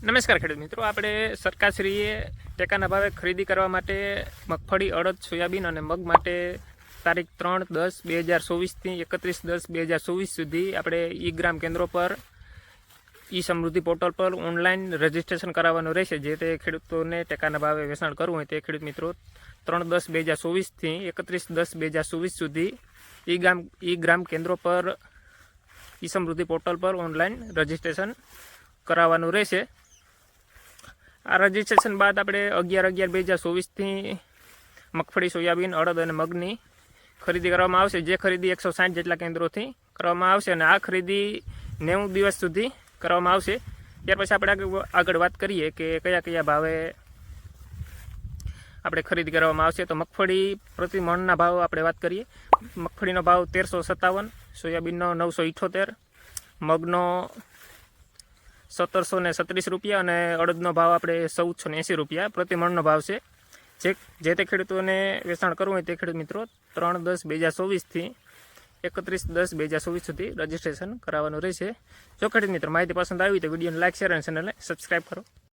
નમસ્કાર ખેડૂત મિત્રો, આપણે સરકારશ્રીએ ટેકાના ભાવે ખરીદી કરવા માટે મગફળી, અડદ, સોયાબીન અને મગ માટે તારીખ ત્રણ દસ બે હજાર ચોવીસથી એકત્રીસ દસ બે હજાર ચોવીસ સુધી આપણે ઈ ગ્રામ કેન્દ્રો પર, ઈ સમૃદ્ધિ પોર્ટલ પર ઓનલાઈન રજીસ્ટ્રેશન કરાવવાનું રહેશે. જે તે ખેડૂતોને ટેકાના ભાવે વેચાણ કરવું હોય તે ખેડૂત મિત્રો, ત્રણ દસ બે હજાર ચોવીસથી એકત્રીસ દસ બે હજાર ચોવીસ સુધી ઈ ગામ, ઈ ગ્રામ કેન્દ્રો પર, ઈ સમૃદ્ધિ પોર્ટલ પર ઓનલાઈન રજીસ્ટ્રેશન કરાવવાનું રહેશે. આ રજીસ્ટ્રેશન બાદ આપણે અગિયાર અગિયાર બે હજાર ચોવીસથી મગફળી, સોયાબીન, અડદ અને મગની ખરીદી કરવામાં આવશે. જે ખરીદી એકસો સાઠ જેટલા કેન્દ્રોથી કરવામાં આવશે અને આ ખરીદી નેવું દિવસ સુધી કરવામાં આવશે. ત્યાર પછી આપણે આગળ- વાત કરીએ કે કયા કયા ભાવે આપણે ખરીદી કરવામાં આવશે. તો મગફળી પ્રતિ મણના ભાવ આપણે વાત કરીએ. મગફળીનો ભાવ તેરસો સત્તાવન, સોયાબીનનો નવસો ઇઠોતેર, મગનો સત્તરસો ને છત્રીસ રૂપિયા અને અડદનો ભાવ આપણે ચૌદસો ને એંસી રૂપિયા. પ્રતિમણનો ભાવ છે. જે જે તે ખેડૂતોને વેચાણ કરવું હોય તે ખેડૂત મિત્રો ત્રણ દસ બે હજાર ચોવીસથી એકત્રીસ દસ બે હજાર ચોવીસ સુધી રજીસ્ટ્રેશન કરાવવાનું રહેશે. જો ખેડૂત મિત્રો માહિતી પસંદ આવી તો વિડીયોને લાઇક શેર અને ચેનલને સબસ્ક્રાઈબ કરો.